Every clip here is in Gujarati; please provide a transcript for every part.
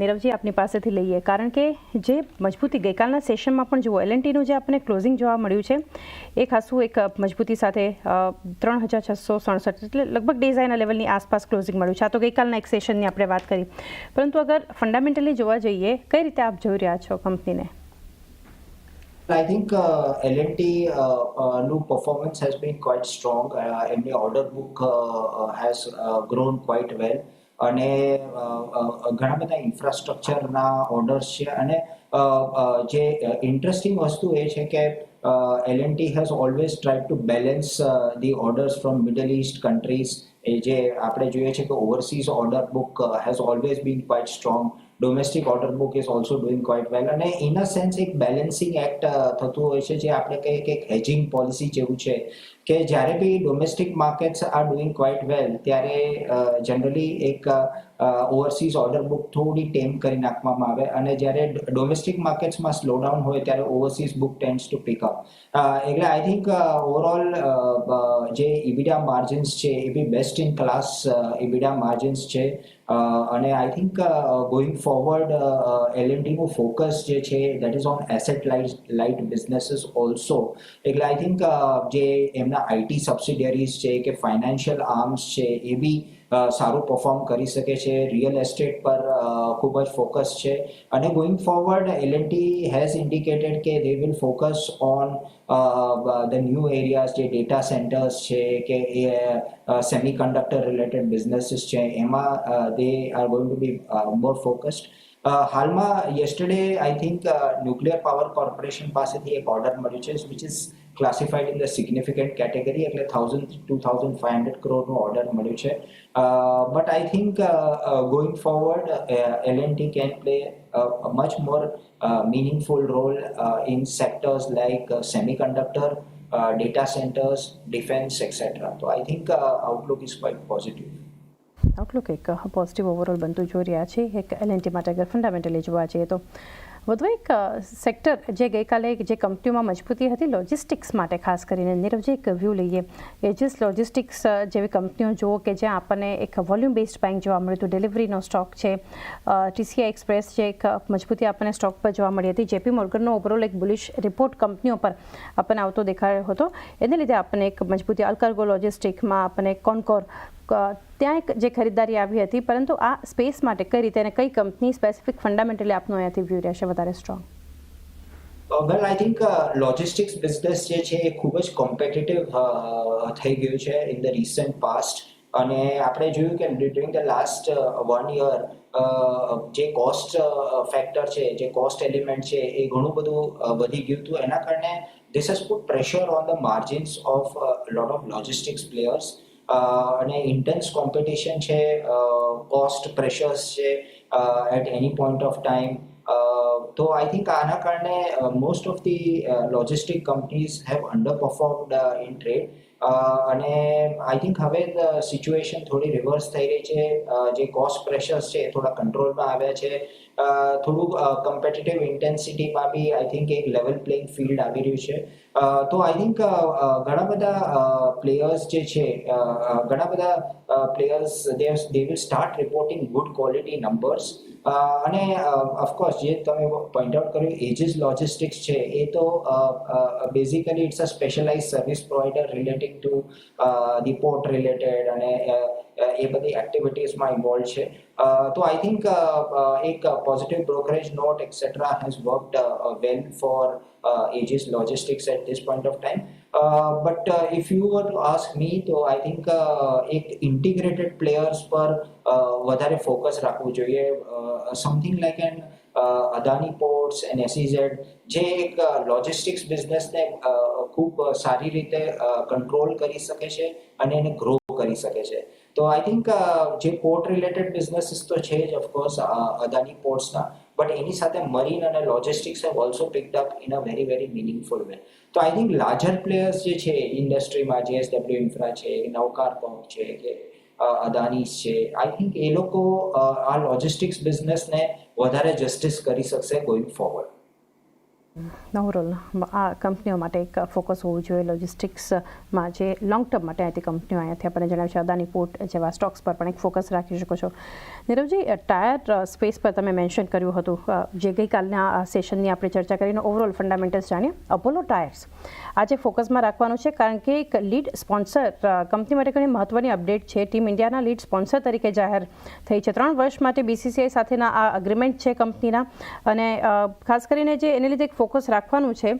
નીરવજી આપની પાસેથી લઈએ. કારણ કે જે મજબૂતી ગઈકાલના સેશનમાં પણ જુઓ એલએનટીનું જે આપણને ક્લોઝિંગ જોવા મળ્યું છે એ ખાસું એક મજબૂતી સાથે ત્રણ હજાર છસો સડસઠ એટલે લગભગ ડિઝાઇનના લેવલની આસપાસ ક્લોઝિંગ મળ્યું છે. આ તો ગઈકાલના એક સેશનની આપણે વાત કરી. પરંતુ અગર ફંડામેન્ટલી જોવા જઈએ કઈ રીતે આપ જોઈ રહ્યા છો કંપનીને? I think uh, L&T uh, uh, નું performance has been quite strong. Uh, એમની order book અને ઘણા બધા ઇન્ફ્રાસ્ટ્રક્ચરના ઓર્ડર્સ છે અને જે ઇન્ટરેસ્ટિંગ વસ્તુ એ છે કે L and T has always try to balance the orders from middle east countries એ જે આપણે જોઈએ છે કે overseas order book has always been quite strong domestic order book is also doing quite well અને ઇન અ સેન્સ એક બેલેન્સિંગ એક્ટ થતું હોય છે, જે આપણે કહીએ કે એક હેજિંગ પોલિસી જેવું છે. કે જ્યારે બી domestic markets are doing quite well ત્યારે જનરલી એક ઓવરસીઝ ઓર્ડર બુક થોડી ટેમ કરી નાખવામાં આવે અને જ્યારે ડોમેસ્ટિક માર્કેટ્સમાં સ્લો ડાઉન હોય ત્યારે overseas book tends to pick up એટલે આઈ થિંક ઓવરઓલ જે ઇબીડા માર્જિન્સ છે એ બી best in class EBITDA margins છે. અને I think going forward L N ટીનું focus જે છે that is on asset light light businesses also એટલે આઈ થિંક જે એમના આઈટી સબસિડિયરીઝ છે, કે ફાઇનાન્શિયલ આર્મ્સ છે, એ બી સારું પરફોર્મ કરી શકે છે. રિયલ એસ્ટેટ પર ખૂબ જ ફોકસ છે. અને going forward L N has indicated કે they will focus on the new areas જે ડેટા સેન્ટર્સ છે, કે એ સેમી કન્ડક્ટર રિલેટેડ બિઝનેસીસ છે. એમાં they are going to be more focused હાલમાં yesterday I think nuclear power corporation પાસેથી એક ઓર્ડર મળ્યું છે which is classified in the significant category એટલે thousand two thousand five hundred કરોડનું ઓર્ડર મળ્યું છે but I think going forward L N T can play much more meaningful role in sectors like semiconductor, data centers, defense, etc. So I think outlook is quite positive. Outlook એક પોઝિટિવ ઓવરઓલ બનતું જોઈ રહ્યા છે એક એલએનટી માટે અગર ફંડામેન્ટલી જોવા જઈએ તો વધુ એક સેક્ટર જે ગઈકાલે જે કંપનીઓમાં મજબૂતી હતી લોજિસ્ટિક્સ માટે ખાસ કરીને. નીરવજી એક વ્યૂ લઈએ એજિસ લોજિસ્ટિક્સ જેવી કંપનીઓ જુઓ કે જ્યાં આપણને એક વોલ્યુમ બેઝડ બેંક જોવા મળ્યું હતું ડિલિવરીનો સ્ટોક છે ટીસીઆઈ એક્સપ્રેસ જે એક મજબૂતી આપણને સ્ટોક પર જોવા મળી હતી. જેપી મોર્ગનનો ઓવરઓલ એક બુલિશ રિપોર્ટ કંપનીઓ પર આપણને આવતો દેખાયો હતો. એને લીધે આપણને એક મજબૂતી અલ્કાર્ગો લોજિસ્ટિકમાં આપણને કોનકોર ત્યાં એક જે ખરીદદારી આવી હતી, પરંતુ આ સ્પેસ માટે કઈ રીતે અને કઈ કંપની સ્પેસિફિક ફંડામેન્ટલી આપનો અહીંયાથી વ્યૂ રહેશે વધારે strong well I think logistics business જે છે એ ખૂબ જ કોમ્પિટિટિવ થઈ ગયું છે ઇન ધ રિસન્ટ પાસ્ટ અને આપણે જોયું કે during the last one year જે કોસ્ટ ફેક્ટર છે, જે કોસ્ટ એલિમેન્ટ છે એ ઘણું બધું વધી ગયું હતું. એના કારણે this has put pressure on the margins of lot of logistics players અને ઇન્ટેન્સ કોમ્પિટિશન છે કોસ્ટ પ્રેશર્સ છે at any point of time તો આઈ થિંક આના કારણે most of the logistic companies have underperformed in trade અને આઈ થિંક હવે સિચ્યુએશન થોડી રિવર્સ થઈ રહી છે. જે કોસ્ટ પ્રેશર્સ છે થોડા કંટ્રોલમાં આવ્યા છે. થોડુંક કમ્પિટિટિવ ઇન્ટેન્સિટીમાં બી આઈ થિંક એક લેવલ પ્લેઇંગ ફિલ્ડ આવી રહ્યું છે. તો આઈ થિંક ઘણા બધા પ્લેયર્સ જે છે ઘણા બધા players they will start reporting good quality numbers અને ઓફકોર્સ જે તમે પોઈન્ટ આઉટ કર્યું એજીસ લોજિસ્ટિક્સ છે એ તો basically it's a specialise service provider relating to the port related અને એ બધી એક્ટિવિટીઝમાં ઇન્વોલ્વ છે તો આઈ થિંક એક positive brokerage note etcetera has worked well for Aegis logistics at this point of time. Uh, uh, if you were to ask me, તો આઈ થિંક એક ઇન્ટિગ્રેટેડ પ્લેયર્સ પર વધારે ફોકસ રાખવું જોઈએ. Something like an Adani Ports and SEZ જે એક લોજિસ્ટિક્સ બિઝનેસને ખૂબ સારી રીતે કંટ્રોલ કરી શકે છે અને એને ગ્રો કરી શકે છે. તો આઈ થિંક જે પોર્ટ રિલેટેડ બિઝનેસીસ તો છે જ ઓફકોર્સ અદાની પોર્ટ્સના બટ એની સાથે મરીન અને logistics have also picked up in a very very meaningful way તો આઈ થિંક લાર્જર પ્લેયર્સ જે છે ઇન્ડસ્ટ્રીમાં જેએસડબલ્યુ ઇન્ફ્રા છે નવકાર પંપ છે કે અદાનીસ છે આઈ થિંક એ લોકો આ લોજિસ્ટિક્સ બિઝનેસને વધારે જસ્ટિસ કરી શકશે ગોઈંગ ફોરવર્ડ ઓવરઓલ આ કંપનીઓ માટે એક ફોકસ હોવું જોઈએ. લોજિસ્ટિક્સમાં જે લોંગ ટર્મ માટે અહીંથી કંપનીઓ અહીંયાથી આપણને જણાવ્યું છે અદાની પોર્ટ જેવા સ્ટોક્સ પર પણ એક ફોકસ રાખી શકો છો. નીરવજી ટાયર સ્પેસ પર તમે મેન્શન કર્યું હતું. જે ગઈકાલના સેશનની આપણે ચર્ચા કરીને ઓવરઓલ ફંડામેન્ટલ્સ જાણીએ. અપોલો ટાયર્સ આજે ફોકસમાં રાખવાનું છે, કારણ કે એક લીડ સ્પોન્સર કંપની માટે ઘણી મહત્વની અપડેટ છે. ટીમ ઇન્ડિયાના લીડ સ્પોન્સર તરીકે જાહેર થઈ છે. ત્રણ વર્ષ માટે બીસીસીઆઈ સાથેના આ અગ્રીમેન્ટ છે કંપનીના. અને ખાસ કરીને જે એને લીધે એક ફોકસ રાખવાનું છે.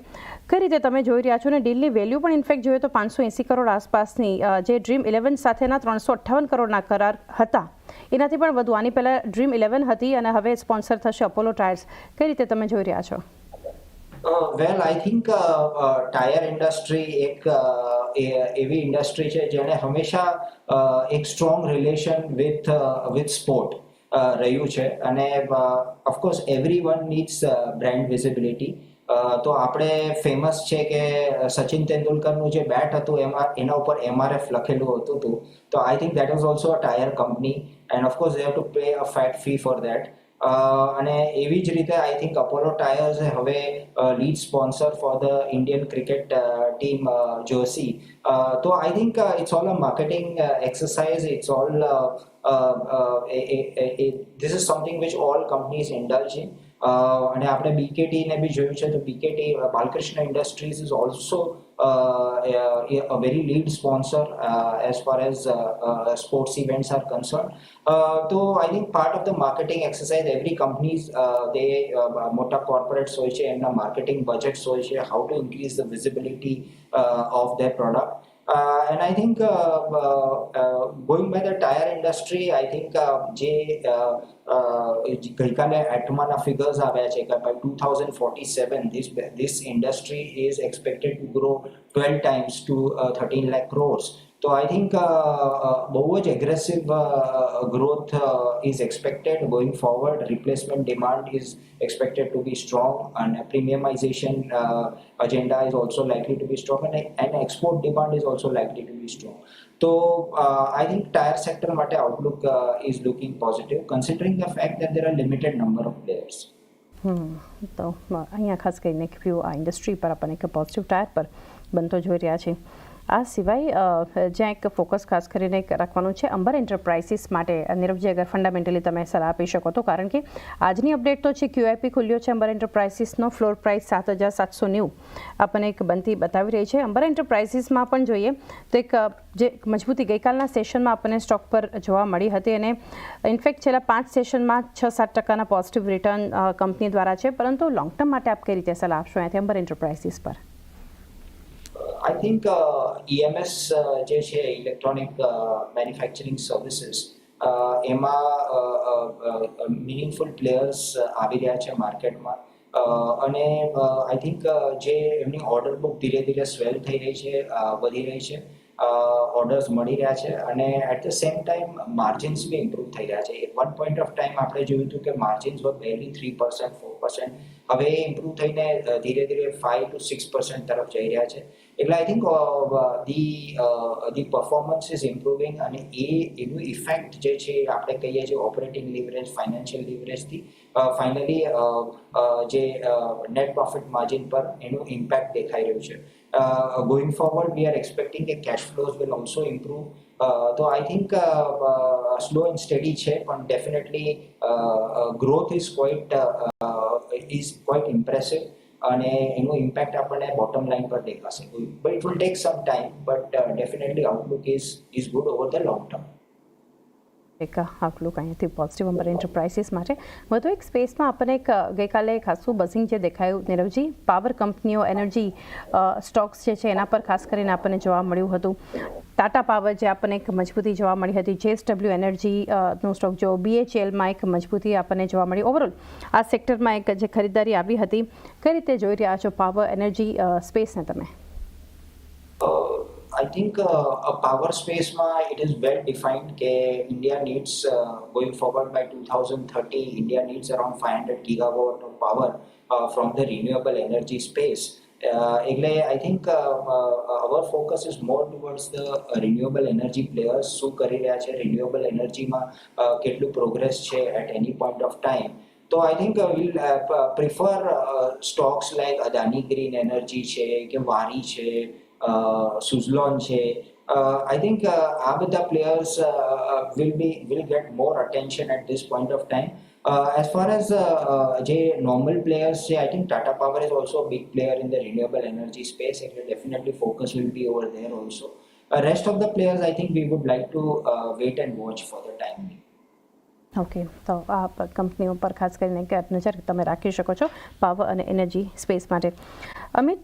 કઈ રીતે તમે જોઈ રહ્યા છો અને ડીલની વેલ્યુ પણ ઇનફેક્ટ જોઈએ તો પાંચસો એંસી કરોડ આસપાસની જે ડ્રીમ ઇલેવન સાથેના ત્રણસો અઠ્ઠાવન કરોડના કરાર હતા. એનાથી પણ વધુ, આની પહેલાં ડ્રીમ ઇલેવન હતી અને હવે સ્પોન્સર થશે અપોલો ટાયર્સ કઈ રીતે તમે જોઈ રહ્યા છો? Well I think tyre industry એક એવી ઇન્ડસ્ટ્રી છે જેને હંમેશા એક strong relation with with sport રહ્યું છે. અને of course everyone needs brand visibility તો આપણે ફેમસ છે કે સચિન તેંડુલકરનું જે બેટ હતું, એમાં, એના ઉપર એમઆરએફ લખેલું હતું હતું તો I think that was also a tyre company and of course they have to pay a fat fee for that અને એવી જ રીતે આઈ થિંક અપોલો ટાયર્સ હવે lead sponsor for the Indian cricket team જોસી તો I think it's all a marketing exercise it's all this is something which all companies indulge in અને આપણે બીકેટી ને બી જોયું છે તો BKT Balkrishna industries is also a very lead sponsor uh, as far as uh, uh, sports events are concerned. Uh, so I think part of the marketing exercise, every companies uh, they uh, મોટા corporates હોય છે એમના marketing budgets હોય છે how to increase the visibility uh, of their product. Uh, and I think uh, uh, uh, going by the tire industry, I think uh, જે uh, uh, ગઈકાલે એટમાના ફિગર્સ આવ્યા છે કે by 2047 this this industry is expected to grow 12 times to uh, 13 lakh crores. So I think uh, uh, બહુ જ aggressive uh, growth uh, is expected going forward. Replacement demand is expected to be strong, and premiumization uh, agenda is also likely to be strong, and, and export demand is also likely to be strong. So uh, I think tire sector માટે outlook uh, is looking positive, considering the fact that there are limited number of players. હમ તો અ, અહીંયા ખાસ કરીને એક વ્યૂ આ ઇન્ડસ્ટ્રી પર આપણને એક પોઝિટિવ ટાયર પર બનતો જોઈ રહ્યા છે આ સિવાય જ્યાં એક ફોકસ ખાસ કરીને રાખવાનું છે અંબર એન્ટરપ્રાઇસીસ માટે, નીરવજી, અગર ફંડામેન્ટલી તમે સલાહ આપી શકો તો. કારણ કે આજની અપડેટ તો છે ક્યુઆઈપી ખુલ્યો છે અંબર એન્ટરપ્રાઇસીસનો ફ્લોર પ્રાઇસ સાત હજાર સાતસો નેવું. આપણને એક બનતી બતાવી રહી છે. અંબર એન્ટરપ્રાઇસીસમાં પણ જોઈએ તો એક જે મજબૂતી ગઈકાલના સેશનમાં આપણને સ્ટોક પર જોવા મળી હતી અને ઇનફેક્ટ છેલ્લા પાંચ સેશનમાં છ સાત ટકાના પોઝિટિવ રિટર્ન કંપની દ્વારા છે. પરંતુ લોંગ ટર્મ માટે આપ કઈ રીતે સલાહ આપશો અહીંયાથી અંબર એન્ટરપ્રાઇસીસ પર? આઈ થિંક uh, જે છે ઇલેક્ટ્રોનિક મેન્યુફેક્ચરિંગ સર્વિસીસ એમાં મિનિંગફુલ પ્લેયર્સ આવી રહ્યા છે માર્કેટમાં અને આઈ થિંક જે એમની ઓર્ડર બુક ધીરે ધીરે સ્વેલ થઈ રહી છે વધી રહી છે ઓર્ડર્સ મળી રહ્યા છે અને at the same time margins B improve થઈ રહ્યા છે. વન પોઈન્ટ ઓફ ટાઈમ આપણે જોયું હતું કે margins were barely three percent four percent હવે એ ઇમ્પ્રૂવ થઈને ધીરે ધીરે ફાઇવ ટુ સિક્સ પર્સન્ટ તરફ જઈ રહ્યા છે. એટલે I think the the performance is improving અને એ, એનું ઇફેક્ટ જે છે, આપણે કહીએ છીએ ઓપરેટિંગ લિવરેજ ફાઇનાન્શિયલ લિવરેજથી ફાઇનલી જે નેટ પ્રોફિટ માર્જિન પર એનું ઇમ્પેક્ટ દેખાઈ રહ્યું છે. Going forward we are expecting કે cash flows will also improve તો I think slow and steady છે, પણ definitely growth is quite is quite impressive અને એનો ઇમ્પેક્ટ આપણને બોટમ લાઇન પર દેખાશે. But it will take some time but definitely outlook is is good over the long term એક આઉટલુક અહીંયાથી પોઝિટિવ અંબર એન્ટરપ્રાઇઝીસ માટે. વધુ એક સ્પેસમાં આપણને એક ગઈકાલે ખાસું બઝિંગ જે દેખાયું, નીરવજી પાવર કંપનીઓ એનર્જી સ્ટોક્સ જે છે એના પર ખાસ કરીને આપણને જોવા મળ્યું હતું. ટાટા પાવર જે આપણને એક મજબૂતી જોવા મળી હતી. જેએસડબલ્યુ એનર્જી નો સ્ટોક જો બીએચએલમાં એક મજબૂતી આપણને જોવા મળી. ઓવરઓલ આ સેક્ટરમાં એક જે ખરીદારી આવી હતી, કઈ રીતે જોઈ રહ્યા છો પાવર એનર્જી સ્પેસને તમે? Uh, a power space ma it is well defined કે India needs uh, going forward by 2030 India needs around 500 gigawatt of power uh, from the renewable energy space uh, એટલે uh, uh, our focus is more towards the uh, renewable energy players શું કરી રહ્યા છે renewable energy માં uh, કેટલું progress છે any point of time તો તો I think will prefer stocks like Adani green energy છે કે વારી છે સુઝલોન છે આઈ થિંક આ બધા players will be will get more attention at this point of time as far as જે નોર્મલ પ્લેયર્સ છે I think Tata power is also big player in the renewable energy space એટલે definitely focus will be over there also rest of the players I think we would like to wait and watch for the time okay તો આ પ- કંપનીઓ પર ખાસ કરીને એક નજર તમે રાખી શકો છો પાવર અને એનર્જી સ્પેસ માટે અમિત